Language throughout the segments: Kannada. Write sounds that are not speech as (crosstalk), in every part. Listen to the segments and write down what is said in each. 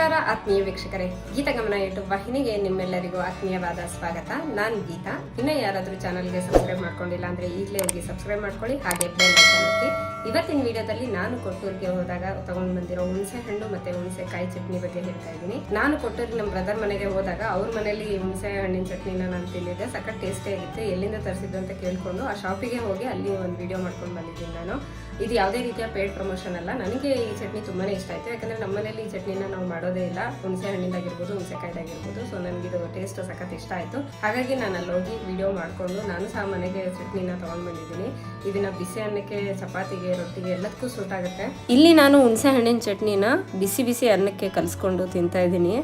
ನಮಸ್ಕಾರ, ಆತ್ಮೀಯ ವೀಕ್ಷಕರೇ. ಗೀತಗಮನ ಯೂಟ್ಯೂಬ್ ವಾಹಿನಿಗೆ ನಿಮ್ಮೆಲ್ಲರಿಗೂ ಆತ್ಮೀಯವಾದ ಸ್ವಾಗತ. ನಾನು ಗೀತಾ. ಇನ್ನ ಯಾರಾದ್ರೂ ಚಾನಲ್ಗೆ ಸಬ್ಸ್ಕ್ರೈಬ್ ಮಾಡ್ಕೊಂಡಿಲ್ಲ ಅಂದ್ರೆ ಈಗಲೇ ಹೋಗಿ ಸಬ್ಸ್ಕ್ರೈಬ್ ಮಾಡ್ಕೊಳ್ಳಿ, ಹಾಗೆ ಬೆಲ್ ಐಕನ್ ಇವತ್ತಿನ ವಿಡಿಯೋದಲ್ಲಿ ನಾನು ಕೊಟ್ಟೂರಿಗೆ ಹೋದಾಗ ತಗೊಂಡ್ ಬಂದಿರೋ ಹುಣಸೆ ಹಣ್ಣು ಮತ್ತೆ ಹುಣಸೆ ಕಾಯಿ ಚಟ್ನಿ ಬಗ್ಗೆ ಹೇಳ್ತಾ ಇದ್ದೀನಿ. ನಾನು ಕೊಟ್ಟೂರಿಗೆ ನಮ್ಮ ಬ್ರದರ್ ಮನೆಗೆ ಹೋದಾಗ ಅವ್ರ ಮನೇಲಿ ಹುಣಸೆ ಹಣ್ಣಿನ ಚಟ್ನಿನ ನಾನು ತಿಂದಿದ್ದೆ. ಸಖತ್ ಟೇಸ್ಟಿ ಆಗಿತ್ತು. ಎಲ್ಲಿಂದ ತರಿಸಿದ್ದು ಅಂತ ಕೇಳ್ಕೊಂಡು ಆ ಶಾಪಿಗೆ ಹೋಗಿ ಅಲ್ಲಿ ಒಂದು ವಿಡಿಯೋ ಮಾಡ್ಕೊಂಡು ಬಂದಿದ್ದೀನಿ ನಾನು. ಇದು ಯಾವುದೇ ರೀತಿಯ ಪೇಡ್ ಪ್ರಮೋಷನ್ ಅಲ್ಲ. ನನಗೆ ಈ ಚಟ್ನಿ ತುಂಬಾ ಇಷ್ಟ ಆಯಿತು. ಯಾಕಂದ್ರೆ ನಮ್ಮ ಮನೇಲಿ ಈ ಚಟ್ನಿನ ನಾವು ಮಾಡೋದೇ ಇಲ್ಲ. ಹುಣಸೆ ಹಣ್ಣಿಂದಾಗಿರ್ಬೋದು ಹುಣಸೆಕಾಯ್ದಾಗಿರ್ಬೋದು ಸೊ ನನಗೆ ಇದು ಟೇಸ್ಟ್ ಸಖತ್ ಇಷ್ಟ ಆಯಿತು. ಹಾಗಾಗಿ ನಾನು ಅಲ್ಲಿ ಹೋಗಿ ವಿಡಿಯೋ ಮಾಡಿಕೊಂಡು ನಾನು ಸಹ ಮನೆಗೆ ಚಟ್ನಿನ ತಗೊಂಡ್ ಬಂದಿದ್ದೀನಿ. ಇದನ್ನ ಬಿಸಿ ಅನ್ನಕ್ಕೆ, ಚಪಾತಿಗೆ, ರೊಟ್ಟಿಗೆ ಎಲ್ಲದಕ್ಕೂ ಸೂಟ್ ಆಗುತ್ತೆ. ಇಲ್ಲಿ ನಾನು ಹುಣಸೆ ಹಣ್ಣಿನ ಚಟ್ನಿನ ಬಿಸಿ ಬಿಸಿ ಅನ್ನಕ್ಕೆ ಕಲಿಸ್ಕೊಂಡು ತಿಂತಾ ಇದ್ದೀನಿ.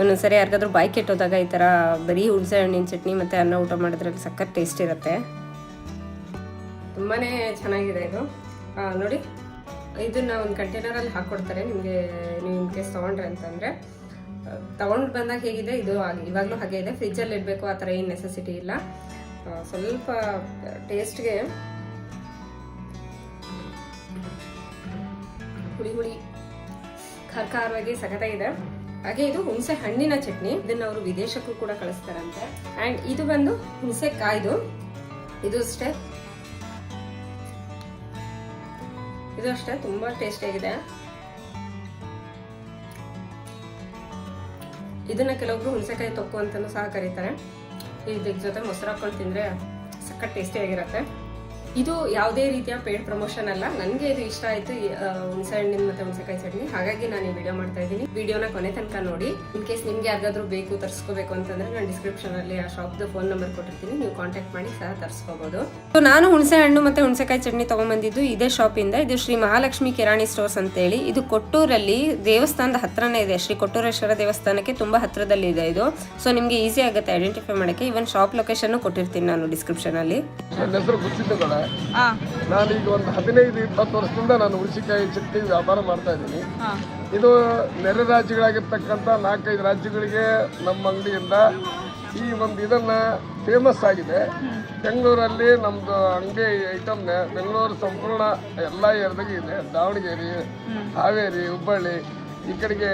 ಒಂದೊಂದ್ಸರಿ ಯಾರಿಗಾದ್ರೂ ಬಾಯಿ ಕೆಟ್ಟೋದಾಗ ಈ ಥರ ಬರೀ ಹುಣಸೆ ಹಣ್ಣಿನ ಚಟ್ನಿ ಮತ್ತೆ ಅನ್ನ ಊಟ ಮಾಡಿದ್ರಲ್ಲಿ ಸಖತ್ ಟೇಸ್ಟ್ ಇರುತ್ತೆ. ತುಂಬಾನೇ ಚೆನ್ನಾಗಿದೆ ಇದು. ನೋಡಿ, ಇದನ್ನ ಒಂದು ಕಂಟೈನರಲ್ಲಿ ಹಾಕ್ಕೊಡ್ತಾರೆ ನಿಮಗೆ ನೀವು ಇನ್ ಕೇಸ್ ತೊಗೊಂಡ್ರೆ ಅಂತಂದರೆ ತಗೊಂಡು ಬಂದಾಗ ಹೇಗಿದೆ, ಇದು ಇವಾಗಲೂ ಹಾಗೆ ಇದೆ. ಫ್ರಿಜ್ಜಲ್ಲಿ ಇಡಬೇಕು, ಆ ಥರ ಏನು ನೆಸೆಸಿಟಿ ಇಲ್ಲ. ಸ್ವಲ್ಪ ಟೇಸ್ಟ್ಗೆ ಹುಳಿ ಹುಳಿ, ಖಾರ ಖಾರವಾಗಿ ಇದೆ. ಹಾಗೆ ಇದು ಹುಣಸೆ ಹಣ್ಣಿನ ಚಟ್ನಿ. ಇದನ್ನ ಅವರು ವಿದೇಶಕ್ಕೂ ಕೂಡ ಕಳಿಸ್ತಾರಂತೆ. ಆ್ಯಂಡ್ ಇದು ಬಂದು ಹುಣಸೆ ಕಾಯ್ದು, ಇದು ಅಷ್ಟೇ. ಇದು ಅಷ್ಟೇ, ತುಂಬಾ ಟೇಸ್ಟ್ ಆಗಿದೆ. ಇದನ್ನ ಕೆಲವೊಬ್ರು ಹುಣಸೆಕಾಯಿ ತೊಕ್ಕು ಅಂತಾನೂ ಸಹ ಕರೀತಾರೆ. ಇದ್ರ ಜೊತೆ ಮೊಸರು ಹಾಕೊಂಡು ತಿಂದ್ರೆ ಸಖತ್ ಟೇಸ್ಟಿ ಆಗಿರುತ್ತೆ. ಇದು ಯಾವುದೇ ರೀತಿಯ ಪೇಡ್ ಪ್ರಮೋಷನ್ ಅಲ್ಲ. ನನಗೆ ಇದು ಇಷ್ಟ ಆಯ್ತು. ಹುಣಸೆ ಹಣ್ಣಿನ ಮತ್ತೆ ಹುಣಸೆಕಾಯಿ ಚಟ್ನಿ. ಹಾಗಾಗಿ ನಾನು ಈ ವಿಡಿಯೋ ಮಾಡ್ತಾ ಇದ್ದೀನಿ. ವಿಡಿಯೋನ ಕೊನೆ ತನಕ ನೋಡಿ. ಇನ್ ಕೇಸ್ ನಿಮ್ಗೆ ಯಾರಿಗಾದ್ರೂ ಬೇಕು, ತರಿಸ್ಕೋಬೇಕು ಅಂತಂದ್ರೆ ನಾನು ಡಿಸ್ಕ್ರಿಪ್ಷನ್ ಅಲ್ಲಿ ಆ ಶಾಪ್ ಫೋನ್ ನಂಬರ್ ಕೊಟ್ಟಿರ್ತೀನಿ. ನೀವು ಕಾಂಟ್ಯಾಕ್ಟ್ ಮಾಡಿ, ಸಹ ತರಿಸ್ಕೋಬಹುದು ನಾನು ಹುಣಸೆ ಹಣ್ಣು ಮತ್ತೆ ಹುಣಸೆಕಾಯಿ ಚಟ್ನಿ ತಗೊಂಡ್ಬಂದಿದ್ದು ಇದೇ ಇಂದ. ಇದು ಶ್ರೀ ಮಹಾಲಕ್ಷ್ಮಿ ಕಿರಾಣಿ ಸ್ಟೋರ್ಸ್ ಅಂತ ಹೇಳಿ ಇದು ಕೊಟ್ಟೂರಲ್ಲಿ ದೇವಸ್ಥಾನದ ಹತ್ರನೇ ಇದೆ. ಶ್ರೀ ಕೊಟ್ಟೂರೇಶ್ವರ ದೇವಸ್ಥಾನಕ್ಕೆ ತುಂಬಾ ಹತ್ರದಲ್ಲಿ ಇದೆ. ಇದು ಸೊ ನಿಮ್ಗೆ ಈಸಿ ಆಗುತ್ತೆ ಐಡೆಂಟಿಫೈ ಮಾಡಕ್ಕೆ. ಇವನ್ ಶಾಪ್ ಲೊಕೇಶನ್ ಕೊಟ್ಟಿರ್ತೀನಿ ನಾನು ಡಿಸ್ಕ್ರಿಪ್ಷನ್ ಅಲ್ಲಿ ಈಗ ನಾನೀಗ ಒಂದು ಹದಿನೈದು ಇಪ್ಪತ್ತು ವರ್ಷದಿಂದ ನಾನು ಹುಣಸಿಕಾಯಿ ಚಟ್ನಿ ವ್ಯಾಪಾರ ಮಾಡ್ತಾ ಇದ್ದೀನಿ. ಇದು ನೆರೆ ರಾಜ್ಯಗಳಾಗಿರ್ತಕ್ಕಂಥ ನಾಲ್ಕೈದು ರಾಜ್ಯಗಳಿಗೆ ನಮ್ಮ ಅಂಗಡಿಯಿಂದ ಈ ಒಂದು ಇದನ್ನ ಫೇಮಸ್ ಆಗಿದೆ. ಬೆಂಗಳೂರಲ್ಲಿ ನಮ್ಮದು ಅಂಗಡಿ ಐಟಮ್ ಬೆಂಗಳೂರು ಸಂಪೂರ್ಣ ಎಲ್ಲ ಏರಿಯಾದಾಗೆ ಇದೆ. ದಾವಣಗೆರೆ ಹಾವೇರಿ ಹುಬ್ಬಳ್ಳಿ ಈ ಕಡೆಗೆ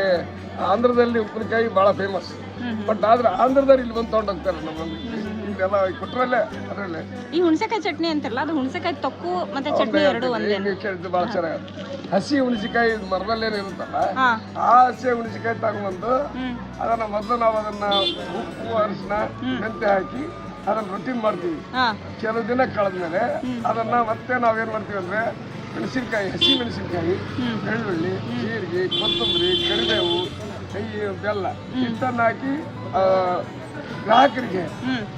ಆಂಧ್ರದಲ್ಲಿ ಉಪ್ಪಿನಕಾಯಿ ಭಾಳ ಫೇಮಸ್ ಬಟ್ ಆದ್ರೆ ಆಂಧ್ರದಲ್ಲಿ ಇಲ್ಲಿ ಬಂದು ತೊಗೊಂಡೋಗ್ತಾರೆ ನಮ್ಮ ಇಲ್ಲೆಲ್ಲ ಅದರಲ್ಲಿ. ಈ ಹುಣಸೆಕಾಯಿ ಚಟ್ನಿ ಅಂತಾರಲ್ಲ ಅದು ಹುಣಸೆಕಾಯಿ ತೊಕ್ಕು ಮತ್ತೆ ಚಟ್ನಿ ಎರಡು ಒಂದೇ ಭಾಳ ಚೆನ್ನಾಗಿ ಹಸಿ ಹುಣಸಿಕಾಯಿ ಮರದಲ್ಲೇನು ಇರುತ್ತಲ್ಲ ಆ ಹಸಿ ಹುಣಸಿಕಾಯಿ ತಗೊಂಡ್ಬಂದು ಅದನ್ನ ಮೊದಲು ನಾವು ಅದನ್ನ ಉಪ್ಪು ಅರಿಶಿನ ಮೆಂತೆ ಹಾಕಿ ಅದನ್ನ ರೊಟ್ಟಿ ಮಾಡ್ತೀವಿ. ಕೆಲವು ದಿನ ಕಳೆದ್ಮೇಲೆ ಅದನ್ನ ಮತ್ತೆ ನಾವೇನ್ ಮಾಡ್ತೀವಿ ಅಂದ್ರೆ ಮೆಣಸಿನ್ಕಾಯಿ ಹಸಿ ಮೆಣಸಿನ್ಕಾಯಿ ಬೆಳ್ಳುಳ್ಳಿ ಜೀರಿಗೆ ಕೊತ್ತಂಬರಿ ಕರಿಬೇವು ಕೈ ಬೆಲ್ಲ ಇಷ್ಟನ್ನ ಹಾಕಿ ಗ್ರಾಹಕರಿಗೆ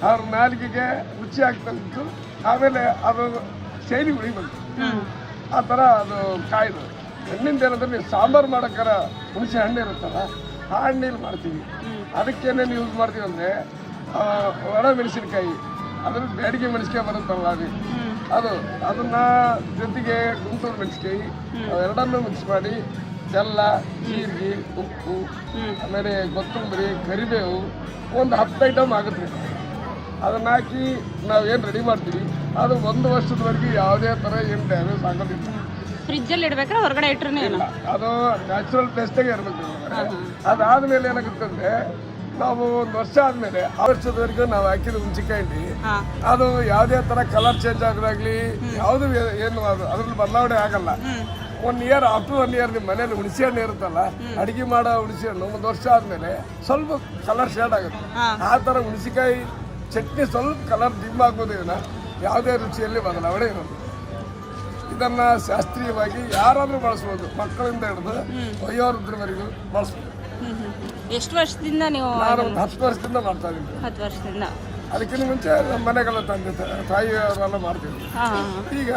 ಅವ್ರ ನಾಲಿಗೆಗೆ ರುಚಿ ಆಗ್ತಂತು ಆಮೇಲೆ ಅದು ಶೈಲಿ ಉಳಿ ಬಂತು. ಆ ಥರ ಅದು ಕಾಯ್ದು. ಹಣ್ಣಿಂದ ಏನಂದ್ರೆ ನೀವು ಸಾಂಬಾರು ಮಾಡೋಕ್ಕಾರ ಹುಣಸೆ ಹಣ್ಣು ಇರುತ್ತಲ್ಲ ಆ ಹಣ್ಣಿಲ್ಲಿ ಮಾಡ್ತೀವಿ. ಅದಕ್ಕೇನೇನು ಯೂಸ್ ಮಾಡ್ತೀವಿ ಅಂದರೆ ಒಣ ಮೆಣಸಿನ್ಕಾಯಿ. ಅದ್ರ ಬೇಡಿಗೆ ಮೆಣಸಿಕಾಯಿ ಬರುತ್ತಲ್ಲ ಅದು. ಅದು ಅದನ್ನ ಜೊತೆಗೆ ಗುಂಟೂರು ಮೆಣಸಿಕಾಯಿ ಎರಡನ್ನೂ ಮಿಕ್ಸ್ ಮಾಡಿ ಬೆಲ್ಲ ಜೀರಿಗೆ ಉಪ್ಪು ಆಮೇಲೆ ಕೊತ್ತಂಬರಿ ಕರಿಬೇವು ಒಂದು ಹತ್ತು ಐಟಮ್ ಆಗುತ್ತೆ. ಅದನ್ನ ಹಾಕಿ ನಾವೇನು ರೆಡಿ ಮಾಡ್ತೀವಿ? ಅದು ಒಂದು ವರ್ಷದವರೆಗೆ ಯಾವುದೇ ಥರ ಏನು ಡ್ಯಾಮೇಜ್ ಆಗೋದಿಲ್ಲ. ಫ್ರಿಜ್ ಅಲ್ಲಿ ಇಡ್ಬೇಕಾದ್ರೆ ಹೊರಗಡೆ ಇಟ್ಟರೆ ಅದು ನ್ಯಾಚುರಲ್ ಟೇಸ್ಟಾಗೆ ಇರಬೇಕು ಅದಾದ್ಮೇಲೆ ಏನಾಗುತ್ತೆ ಅಂದ್ರೆ ನಾವು ಒಂದು ವರ್ಷ ಆದ್ಮೇಲೆ ಆ ವರ್ಷದವರೆಗೂ ನಾವು ಹಾಕಿದ ಹುಣಸಿಕಾಯಿ ಅದು ಯಾವುದೇ ತರ ಕಲರ್ ಚೇಂಜ್ ಆಗೋದಾಗ್ಲಿ ಯಾವುದು ಏನು ಅದು ಅದ್ರಲ್ಲಿ ಬದಲಾವಣೆ ಆಗಲ್ಲ. One year after one year ನಿಮ್ಮ ಮನೇಲಿ ಹುಣಸೆ ಹಣ್ಣು ಇರುತ್ತಲ್ಲ ಅಡಿಗೆ ಮಾಡೋ ಹುಣಸೆ ಹಣ್ಣು ಒಂದು ವರ್ಷ ಆದ್ಮೇಲೆ ಸ್ವಲ್ಪ ಕಲರ್ ಶೇಡ್ ಆಗುತ್ತೆ. ಆ ಥರ ಹುಣಸಿಕಾಯಿ ಚಟ್ನಿ ಸ್ವಲ್ಪ ಕಲರ್ ಡಿಮ್ ಆಗ್ಬೋದು ಇದನ್ನ ಯಾವುದೇ ರುಚಿಯಲ್ಲಿ ಬದಲಾವಣೆ ಇರೋದು ಇದನ್ನ ಶಾಸ್ತ್ರೀಯವಾಗಿ ಯಾರಾದ್ರೂ ಬಳಸ್ಬೋದು. ಮಕ್ಕಳಿಂದ ಹಿಡಿದು ವಯೋವೃದ್ಧರವರೆಗೂ ಬಳಸ್ಬೋದು. ಎಷ್ಟು ವರ್ಷದಿಂದ ನೀವು ನಾನು ಒಂದು ಹತ್ತು ವರ್ಷದಿಂದ ಮಾಡ್ತಾ ಇದ್ದೀನಿ. ಹತ್ತು ವರ್ಷದಿಂದ? ಅದಕ್ಕಿಂತ ಮುಂಚೆ ನಮ್ಮ ಮನೆಗಳ ತಂದೆ ತಾಯಿಯವರೆಲ್ಲ ಮಾಡ್ತಿದ್ರು. ಈಗ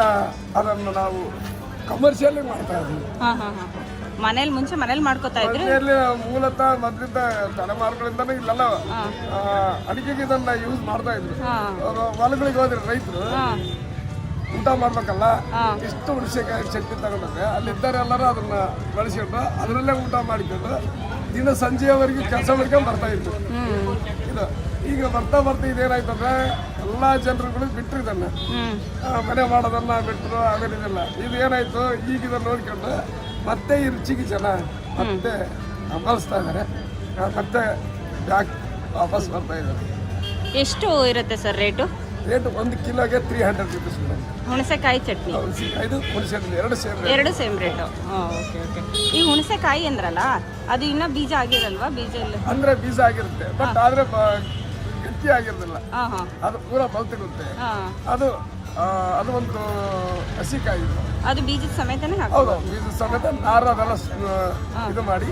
ಅದನ್ನು ನಾವು ಕಮರ್ಷಿಯಲ್ ಮಾಡ್ತಾ ಇದ್ದೀವಿ ಹಾ ಹಾ ಹಾ ಮನೇಲಿ ಮುಂಚೆ ಮನೇಲಿ ಮಾಡ್ಕೋತಾ ಇದ್ರಿ? ಮನೆಯಲ್ಲಿ ಮೂಲತಃ ಮೊದಲಿಂದ ತಲೆಮಾರುಗಳಿಂದನೂ ಇಲ್ಲೆಲ್ಲ. ಆ, ಅಡಿಗೆಗೆ ಇದನ್ನ ಯೂಸ್ ಮಾಡ್ತಾ ಇದ್ರು. ಹಾ. ಅವ್ರು ಹೊಲಗಳಿಗೆ ಹೋದ್ರೆ ರೈತರು ಊಟ ಮಾಡ್ಬೇಕಲ್ಲ ಹಾ. ಇಷ್ಟು ಹುಣಸೆಕಾಯಿ ಚಟ್ನಿ ತಗೊಂಡ್ರೆ ಅಲ್ಲಿದ್ದಾರೆ ಎಲ್ಲರೂ ಅದನ್ನ ಬಳಸ್ಕೊಂಡು ಅದರಲ್ಲೇ ಊಟ ಮಾಡಿಕೊಂಡು ದಿನ ಸಂಜೆಯವರೆಗೂ ಕೆಲಸ ಮಾಡ್ಕೊಂಡು ಬರ್ತಾ ಇದ್ರು. ಹ್ಮ್. ಇದು. ಈಗ ಬರ್ತಾ ಬರ್ತಾ ಇದೇನಾಯ್ತಂದ್ರೆ ಎಲ್ಲಾ ಜನರುಗಳು ಬಿಟ್ಟರು ಇದನ್ನ ಮನೆ ಮಾಡೋದನ್ನ ಬಿಟ್ಟರು ಆಮೇಲೆ ಇದೆಲ್ಲ. ಇದು ಏನಾಯ್ತು ಈಗ ಇದನ್ನ ನೋಡ್ಕೊಂಡು ಮತ್ತೆ ಈ ರುಚಿಗೆ ಜನ ಮತ್ತೆ ಬಳಸ್ತಾ ಇದ್ದಾರೆ. ಮತ್ತೆ ಬ್ಯಾಕ್ ವಾಪಸ್ ಬರ್ತಾ ಇದ್ದಾರೆ. ಎಷ್ಟು ಇರುತ್ತೆ ಸರ್ ರೇಟು? ರೇಟ್ ಒಂದು ಕಿಲೋಗೆ ತ್ರೀ ಹಂಡ್ರೆಡ್ ರುಪೀಸ್ ಮೇಡಮ್. ಹುಣಸೆಕಾಯಿ ಚಟ್ನಿ. ಇದು ಹುಣಸೆ ಎರಡು ಸೇಮ್ ಎರಡು ಸೇಮ್ ರೇಟು. ಓಕೆ ಓಕೆ ಈ ಹುಣಸೆಕಾಯಿ ಅಂದ್ರಲ್ಲ ಅದು ಇನ್ನೂ ಬೀಜ ಆಗಿರಲ್ವಾ? ಬೀಜ ಇಲ್ಲ ಅಂದ್ರೆ ಬೀಜ ಆಗಿರುತ್ತೆ. ಬಟ್ ಆದ್ರೆ ಗಟ್ಟಿ ಆಗಿರೋದಿಲ್ಲ ಹಾಂ ಹಾಂ ಅದು ಪೂರ ಬಲ್ತಿರುತ್ತೆ ಅದು ಅದು ಒಂದು ಹಸಿಕಾಯಿ. ಅದು ಬೀಜದ ಸಮೇತನೇ ಹೌದು ಬೀಜ ಸಮೇತ ನಾರು ಅದೆಲ್ಲ ಇದು ಮಾಡಿ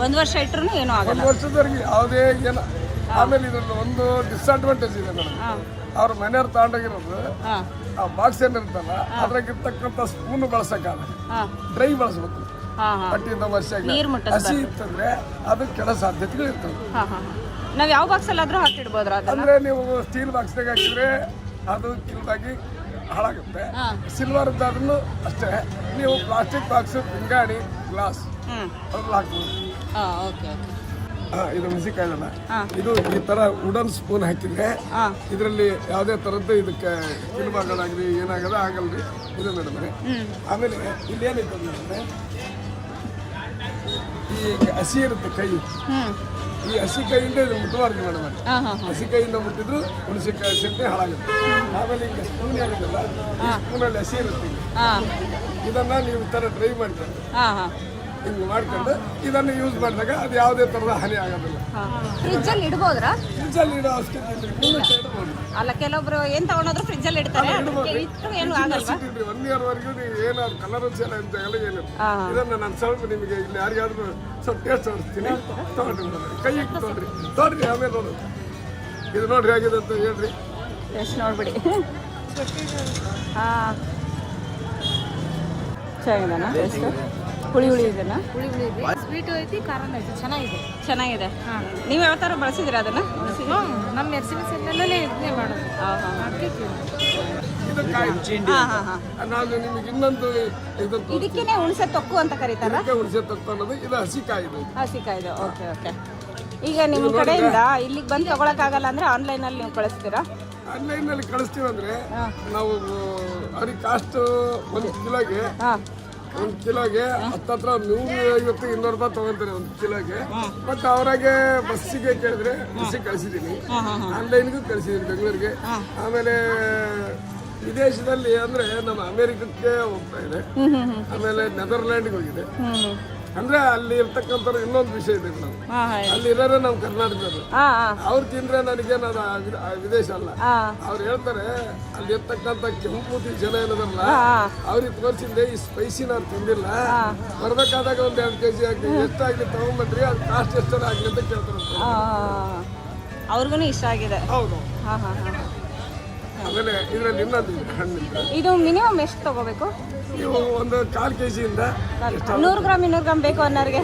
ಒಂದು ವರ್ಷ ಇಟ್ಟರು ಏನೂ ಆಗಲ್ಲ. ಒಂದು ವರ್ಷದವರೆಗೆ ಯಾವುದೇ ಏನು ಆಮೇಲೆ ಇದರಲ್ಲಿ ಒಂದು ಡಿಸ್ಅಡ್ವಾಂಟೇಜ್ ಇದೆ ಹಾಂ. ಅವ್ರ ಮನೆಯವ್ರು ತಗೊಂಡೋಗಿರೋದು ಆ ಬಾಕ್ಸ್ ಏನಿರುತ್ತಲ್ಲ ಅದ್ರಾಗಿರ್ತಕ್ಕಂಥ ಸ್ಪೂನ್ ಬಳಸಕ್ಕಾಗಲ್ಲ. ಹಾಂ. ಡ್ರೈ ಬಳಸ್ಬೇಕು. ಪಟ್ಟಿಯಿಂದ ವರ್ಷ ನೀರ್. ಹಸಿ ಇತ್ತಂದ್ರೆ ಅದು ಕೆಳ ಸಾಧ್ಯತೆಗಳು ಇರ್ತವೆ. ಹಾಂ ಹಾಂ ನಾವು ಯಾವ ಬಾಕ್ಸಲ್ಲಾದರೂ ಹಾಕಿಡ್ಬೋದ್ರಾ ಅದನ್ನ? ಅಂದ್ರೆ ನೀವು ಸ್ಟೀಲ್ ಬಾಕ್ಸ್ನಾಗ ಹಾಕಿದ್ರೆ ಅದು ಕಿಲ್ದಾಗಿ ಹಾಳಾಗುತ್ತೆ. ಹಾಂ. ಸಿಲ್ವರ್ ಇದ್ದಾದ್ರೂ ಅಷ್ಟೇ. ನೀವು ಪ್ಲಾಸ್ಟಿಕ್ ಬಾಕ್ಸ್ ಪಿಂಗಾಣಿ ಗ್ಲಾಸ್ ಅದ್ರಲ್ಲಿ ಹಾಕ್ಬೋದು. ಹಾಂ ಓಕೆ ಓಕೆ. ಹಾ, ಇದು ಮ್ಯೂಸಿಕ್ ಹಾಂ. ಇದು ಈ ತರ ವುಡನ್ ಸ್ಪೂನ್ ಹಾಕಿದ್ರೆ ಹಾಂ. ಇದರಲ್ಲಿ ಯಾವುದೇ ಥರದ್ದು ಇದಕ್ಕೆ ಕಿಲ್ಬಾಗಳಾಗಲಿ ಏನಾಗದ ಆಗಲ್ರಿ. ಇದು ಮೇಡಮ್ ಹ್ಞೂ ಆಮೇಲೆ ಇಲ್ಲಿ ಏನಿತ್ತು ಅಂದ್ರೆ ಈ ಹಸಿ ಇರುತ್ತೆ ಕೈ. ಈ ಹಸಿ ಕೈಯಿಂದ ಇದು ಮುಟ್ಟಬಾರ್ದು ಮೇಡಮ್ ಅಲ್ಲಿ ಹಸಿ ಕೈಯಿಂದ ಮುಟ್ಟಿದ್ರು ಹುಣಸೆಕಾಯಿ ಸಿಪ್ಪೆ ಹಾಳಾಗುತ್ತೆ. ಆಮೇಲೆ ಈಗ ಸ್ಪೂನ್ ಏನಿದೆಲ್ಲ ಈ ಸ್ಪೂನಲ್ಲಿ ಹಸಿ ಇರುತ್ತೆ ಇದನ್ನ ನೀವು ಥರ ಡ್ರೈ ಮಾಡ್ಕೊಂಡು ಹಿಂಗೆ ಮಾಡ್ಕೊಂಡು ಇದನ್ನು ಯೂಸ್ ಮಾಡಿದಾಗ ಅದು ಯಾವುದೇ ಥರದ ಹಾನಿ ಆಗೋದಿಲ್ಲ. ಫ್ರಿಜ್ಜಲ್ಲಿ ಇಡ್ಬೋದ್ರಾ? ಫ್ರಿಜ್ಜಲ್ಲಿ ಇಡೋ ಅವಶ್ಯಕತೆ ಇಲ್ಲ. ಅಲ್ಲ ಕೆಲವೊಬ್ರು ಏನು ತಗೊಂಡ್ರು ಫ್ರಿಜ್ಜಲ್ಲಿ ಇಡ್ತಾರೆ. ಅದಕ್ಕೆ ಇಟ್ಟು ಏನು ಆಗಲ್ವಾ? ಒನ್ ಇಯರ್ ವರೆಗೂ ನೀವು ಏನಾದ್ರು ಕಲರ್ ಅನ್ಸಲ್ಲ ಅಂತ ಎಲ್ಲ ಏನು ಹಾಂ ಹಾಂ. ಇದನ್ನ ನಾನು ಸ್ವಲ್ಪ ನಿಮಗೆ ಇಲ್ಲಿ ಯಾರಿಗಾದ್ರೂ ಸ್ವಲ್ಪ ಟೇಸ್ಟ್ ತೋರಿಸ್ತೀನಿ. ತಗೊಂಡ್ರಿ ಕೈ ಇಟ್ಟು ತೊಗೊಳ್ರಿ ನೋಡ್ರಿ ಆಮೇಲೆ ನೋಡು. ಇದು ನೋಡ್ರಿ ಆಗಿದೆ ಅಂತ ಹೇಳ್ರಿ. ಎಷ್ಟು ನೋಡ್ಬಿಡಿ. ಹಾಂ. ಚೆನ್ನಾಗಿದೆನಾ? ಎಷ್ಟು? ಹುಳಿ ಹುಳಿ ಇದೆನಾ? ಹುಳಿ ಹುಳಿ ಇದೆ. ಸ್ವೀಟ್ ಐತಿ ಖಾರನ ಐತಿ. ಚೆನ್ನಾಗಿದೆ. ಚೆನ್ನಾಗಿದೆ. ನೀವು ಯಾವ ಥರ ಬಳಸಿದ್ದೀರಾ ಅದನ್ನು? ನಮ್ಮ ಮೆರ್ಸಿನ ಇದನ್ನೇ ಮಾಡೋದು. ಹಾಂ ಹಾಂ. ಹಾಕಿರ್ತೀವಿ ಇದು ಕಾಯಿ ಹಾಂ ಹಾಂ ಹಾಂ. ನಾನು ನಿಮಗೆ ಇನ್ನೊಂದು ಇದು ಇದಕ್ಕೇನೆ ಹುಣಸೆ ತೊಕ್ಕು ಅಂತ ಕರೀತಾರ? ಹುಣಸೆ ತೊಕ್ಕು ಅನ್ನೋದು ಇದು ಹಸಿ ಕಾಯಿ ಇದು. ಹಸಿಕಾಯ್ದು ಓಕೆ ಓಕೆ. ಈಗ ನಿಮ್ಮ ಕಡೆಯಿಂದ ಇಲ್ಲಿಗೆ ಬಂದು ತೊಗೊಳಕ್ಕಾಗಲ್ಲ ಅಂದರೆ ಆನ್ಲೈನಲ್ಲಿ ನೀವು ಕಳಿಸ್ತೀರಾ? ಆನ್ಲೈನಲ್ಲಿ ಕಳಿಸ್ತೀವಿ ಅಂದ್ರೆ ಹಾಂ. ನಾವು ಅದಕ್ಕೆ ಕಾಸ್ಟ್ ಒಂದು ಕಿಲೋಗೆ ಹಾಂ. ಒಂದು ಕಿಲೋಗೆ ಹತ್ತತ್ರ ನೂರು ಐವತ್ತು ಇನ್ನೂರು ರೂಪಾಯಿ ತಗೊಂತಾರೆ ಒಂದು ಕಿಲೋಗೆ. ಬಟ್ ಅವರಾಗೆ ಬಸ್ಸಿಗೆ ಕೇಳಿದ್ರೆ ಬಸ್ಸಿಗೆ ಕಳಿಸಿದ್ದೀನಿ ಆನ್ಲೈನ್ಗೂ ಕಳಿಸಿದ್ದೀನಿ ಬೆಂಗಳೂರಿಗೆ. ಆಮೇಲೆ ವಿದೇಶದಲ್ಲಿ ಅಂದ್ರೆ ನಮ್ಮ ಅಮೆರಿಕಕ್ಕೆ ಹೋಗ್ತಾ ಇದೆ. ಆಮೇಲೆ ನೆದರ್ಲ್ಯಾಂಡ್ಗೆ ಹೋಗಿದೆ. ಅಂದ್ರೆ ಅಲ್ಲಿ ಇರ್ತಕ್ಕಂಥ ಇನ್ನೊಂದು ವಿಷಯ ಇದೆ ಮೇಡಮ್. ಅಲ್ಲಿ ಇರೋರೇ ನಮ್ಮ ಕರ್ನಾಟಕದವರು. ಅವ್ರು ತಿಂದ್ರೆ ನನಗೇನು ಅದು ವಿದೇಶ ಅಲ್ಲ. ಅವ್ರು ಹೇಳ್ತಾರೆ ಅಲ್ಲಿ ಇರ್ತಕ್ಕಂಥ ಕೆಂಪುತಿ ಜನ ಏನದಲ್ಲ ಅವ್ರಿಗೆ ತೋರಿಸಿದ್ದೆ ಈ ಸ್ಪೈಸಿ ನಾನು ತಿಂದಿಲ್ಲ. ಬರ್ಬೇಕಾದಾಗ ಒಂದ್ ಎರಡು ಕೆ ಜಿ ಹಾಕಿ ಎಷ್ಟಾಗ್ಲಿ ತಗೊಂಬಂದ್ರಿ ಅದು ಕಾಸ್ಟ್ ಎಷ್ಟರ ಆಗ್ಲಿ ಅಂತ ಕೇಳ್ತಾರೆ ಅವ್ರಿಗೂ ಇಷ್ಟ ಆಗಿದೆ. ಹೌದು. ಹಾಂ ಹಾಂ ಹಾಂ. ಆಮೇಲೆ ಇದರಲ್ಲಿ ಇನ್ನೊಂದು ಇದು ಮಿನಿಮಮ್ ಎಷ್ಟು ತಗೋಬೇಕು? ನೀವು ಒಂದು ಕಾಲು ಕೆ ಜಿಯಿಂದ ನೂರು ಗ್ರಾಮ್ ಇನ್ನೂರು ಗ್ರಾಮ್ ಬೇಕು ಅನ್ನೋರಿಗೆ.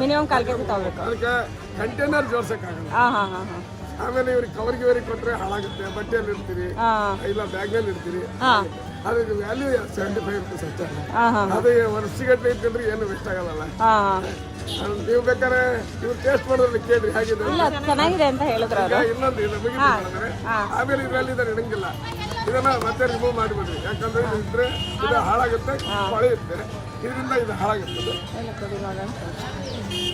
ಮಿನಿಮಮ್ ಕಾಲು ಕೆ ಜಿ ತಗೋಬೇಕು. ಅದಕ್ಕೆ ಕಂಟೈನರ್ ಜೋಡ್ಸಕ್ಕಾಗಲ್ಲ. ಹಾಂ ಹಾಂ ಹಾಂ ಹಾಂ. ಆಮೇಲೆ ಇವ್ರಿಗೆ ಕವರ್ಗೆ ಇವ್ರಿಗೆ ಕೊಟ್ಟರೆ ಹಾಳಾಗುತ್ತೆ. ಬಟ್ಟೆಯಲ್ಲಿ ಇಡ್ತೀರಿ ಹಾಂ. ಇಲ್ಲ ಬ್ಯಾಗ್ನಲ್ಲಿ ಇಡ್ತೀರಿ. ಹಾಂ. ಅದಕ್ಕೆ ವ್ಯಾಲ್ಯೂ ಸೆವೆಂಟಿ ಫೈವ್ ರುಪೀಸ್ ಅಷ್ಟೇ. ಹಾಂ ಹಾಂ ಅದು ವರ್ಷಗಟ್ಟಲೆ ಇತ್ತಂದ್ರೆ ಏನು ವೇಸ್ಟ್ ಆಗಲ್ಲ ಹಾಂ ನೀವು ಬೇಕಾದ್ರೆ ಇವ್ರು ಟೇಸ್ಟ್ ಮಾಡೋದ್ರಲ್ಲಿ ಕೇಳ್ರಿ ಹಾಗಿದೆ ಇಲ್ಲ ಚೆನ್ನಾಗಿದೆ ಅಂತ ಹೇಳಿದ್ರು ಇನ್ನೊಂದು ಇದೆ ಮುಗಿದು ಮಾಡಿದ್ರೆ ಆಮೇಲೆ ಇದರಲ್ಲಿ ಇದನ್ನು ಇಡಂಗಿಲ್ಲ. ಇದನ್ನ ಮತ್ತೆ ರಿಮೂವ್ ಮಾಡಿಬಿಡ್ರಿ. ಯಾಕಂದ್ರೆ ಇದು ಇದ್ರೆ ಇದು ಹಾಳಾಗುತ್ತೆ ಕೊಳೆಯುತ್ತೆ ಇದರಿಂದ ಇದು ಹಾಳಾಗುತ್ತದೆ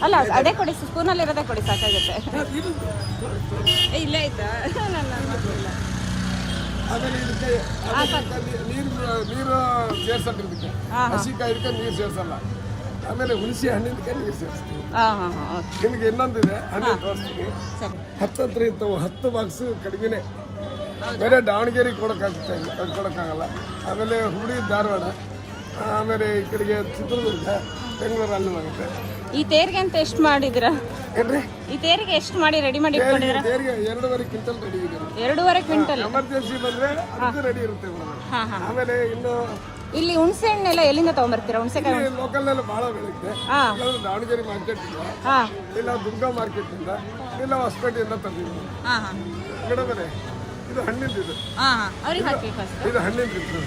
ಅಲ್ಲ ಅದೇ ಕೊಡಿ ಸ್ಪೂನಲ್ಲಿ ಇರೋದೇ ಕೊಡಿ ಸಾಕಾಗುತ್ತೆ. ಏ, ಇಲ್ಲೇ ಆಯ್ತಾ? (laughs) ಆಮೇಲೆ ಇದಕ್ಕೆ ನೀರು ನೀರು ಇದಕ್ಕೆ. ಹಸಿಕಾಯಿ ನೀರು ಸೇರ್ಸಲ್ಲ. ಆಮೇಲೆ ಹುಣಸೆ ಹಣ್ಣಿನಕ್ಕೆ ನೀರು ಸೇರಿಸ್ತೀವಿ. ನಿಮ್ಗೆ ಇನ್ನೊಂದಿದೆ ಹಣ್ಣು ತೋರಿಸ್ತೀನಿ. ಹತ್ತತ್ರ ಇರ್ತವೆ ಹತ್ತು ಬಾಕ್ಸ್ ಕಡಿಮೆನೆ. ಬೇರೆ ದಾವಣಗೆರೆಗೆ ಕೊಡೋಕ್ಕಾಗುತ್ತೆ ಕೊಡೋಕ್ಕಾಗಲ್ಲ. ಆಮೇಲೆ ಹುಡಿ ಧಾರವಾಡ ಆಮೇಲೆ ಈ ಕಡೆಗೆ ಚಿತ್ರದುರ್ಗ ಬೆಂಗಳೂರು ಅಲ್ಲಿ ಆಗುತ್ತೆ ಈ ತೇರಿಗೆ ಅಂತ ಎಷ್ಟು ಮಾಡಿದ್ರ ಈ ತೇರಿಗೆ ಎಷ್ಟು ಮಾಡಿ ರೆಡಿ ಮಾಡಿ ತೇರಿಗೆ ಎರಡೂವರೆ ಕ್ವಿಂಟಲ್ ರೆಡಿ ಇದೆ. ಎರಡೂವರೆ ಕ್ವಿಂಟಲ್. ಎಮರ್ಜೆನ್ಸಿ ಬಂದ್ರೆ ಅದು ರೆಡಿ ಇರುತ್ತೆ ಆಮೇಲೆ ಇನ್ನು ಇಲ್ಲಿ ಹುಣಸೆ ಹಣ್ಣೆಲ್ಲ ಎಲ್ಲಿಂದ ತೊಗೊಂಬರ್ತೀರಾ? ಹುಣಸೆಕಾಯಿ ಲೋಕಲ್ನೆಲ್ಲ ಭಾಳ ಬೆಳೆಯುತ್ತೆ ಹಾಂ. ಇಲ್ಲಾಂದ್ರೆ ದಾವಣಗೆರೆ ಮಾರ್ಕೆಟ್ ಇಂದ. ಹಾಂ. ಇಲ್ಲ ದುರ್ಗಾ ಮಾರ್ಕೆಟ್ ಇಂದ ಇಲ್ಲ ಹೊಸಪೇಟೆಯಿಂದ ತಂದಿದ್ದೀವಿ ಇದು ಹಣ್ಣಿಂದು ಇದು. ಹಾಂ ಹಾಂ. ಅವ್ರಿಗೆ ಹಾಕಿ ಫಸ್ಟ್ ಇದು ಹಣ್ಣಿಂದು ಇದು.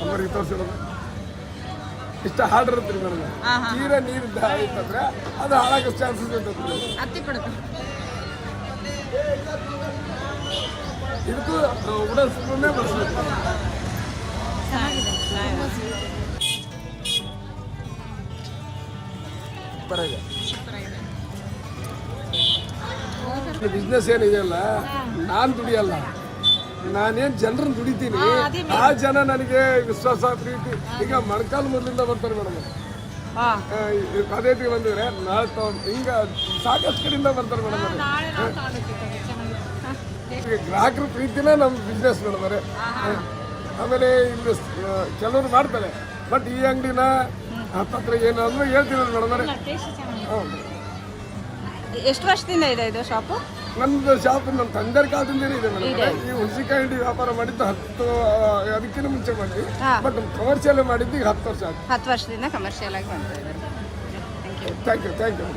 ಅಮ್ಮರಿಗೆ ತೋರಿಸಿರೋದು ಇಷ್ಟ ಹಾರ್ಡ್ ಇರುತ್ತೆ ಮೇಡಮ್ ಹಾಂ ಹಾಂ ತೀರಾ ಆಯ್ತಂದ್ರೆ ಅದು ಹಾಳಾಗೋ ಚಾನ್ಸಸ್ ಇರ್ತದೆ ಹತ್ತಿ ಕೊಡುತ್ತೆ ಇದಕ್ಕೂ ಉಡನ್ ಸ್ಪೂನೇ ಬಳಸ್ಬೇಕು ಚೆನ್ನಾಗಿದೆ. ಸೂಪರ್ ಆಗಿದೆ ಬಿಸ್ನೆಸ್ ಏನಿದೆಯಲ್ಲ ನಾನು ದುಡಿಯಲ್ಲ. ನಾನೇನ್ ಜನರನ್ನು ದುಡಿತೀನಿ? ಆ ಜನ ನನಗೆ ವಿಶ್ವಾಸ ಪ್ರೀತಿ. ಈಗ ಮೊಣಕಾಲ್ ಮೊದಲಿಂದ ಬರ್ತಾರೆ ಮೇಡಮ್ ಹಾ. ಪದೇಟಿಗೆ ಬಂದಿದ್ರೆ ನಾಳೆ ಹಿಂಗ ಸಾಕಷ್ಟು ಕಡೆಯಿಂದ ಬರ್ತಾರೆ ಮೇಡಮ್ ಈಗ ಗ್ರಾಹಕರ ಪ್ರೀತಿನೇ ನಮ್ಮ ಬಿಸ್ನೆಸ್ ಮೇಡಮ್ ಆಮೇಲೆ ಇಲ್ಲಿ ಕೆಲವರು ಮಾಡ್ತಾರೆ. ಬಟ್ ಈ ಅಂಗಡಿನ ಹತ್ತತ್ರ ಏನು ಅಂದ್ರೆ ಹೇಳ್ತೀನಿ ಮೇಡಮ್ ಹೌದು. ಎಷ್ಟು ವರ್ಷದಿಂದ ಇದೆ ಇದು ಶಾಪು? ನಮ್ದು ಶಾಪ್ ನಮ್ಮ ತಂದೆಯ ಕಾಲದಿಂದ ಇದೆ ಮೇಡಮ್. ಈ ಹುಣಸಿಕಾಯಿ ಅಂಗಡಿ ವ್ಯಾಪಾರ ಮಾಡಿದ್ದು ಹತ್ತು ಅದಕ್ಕಿಂತ ಮುಂಚೆ ಮಾಡಿ ಹಾ. ಬಟ್ ಕಮರ್ಷಿಯಲ್ ಮಾಡಿದ್ದು ಈಗ ಹತ್ತು ವರ್ಷ ಆಗಿದೆ. ಹತ್ತು ವರ್ಷದಿಂದ ಕಮರ್ಷಿಯಲ್ ಆಗಿ you thank you thank you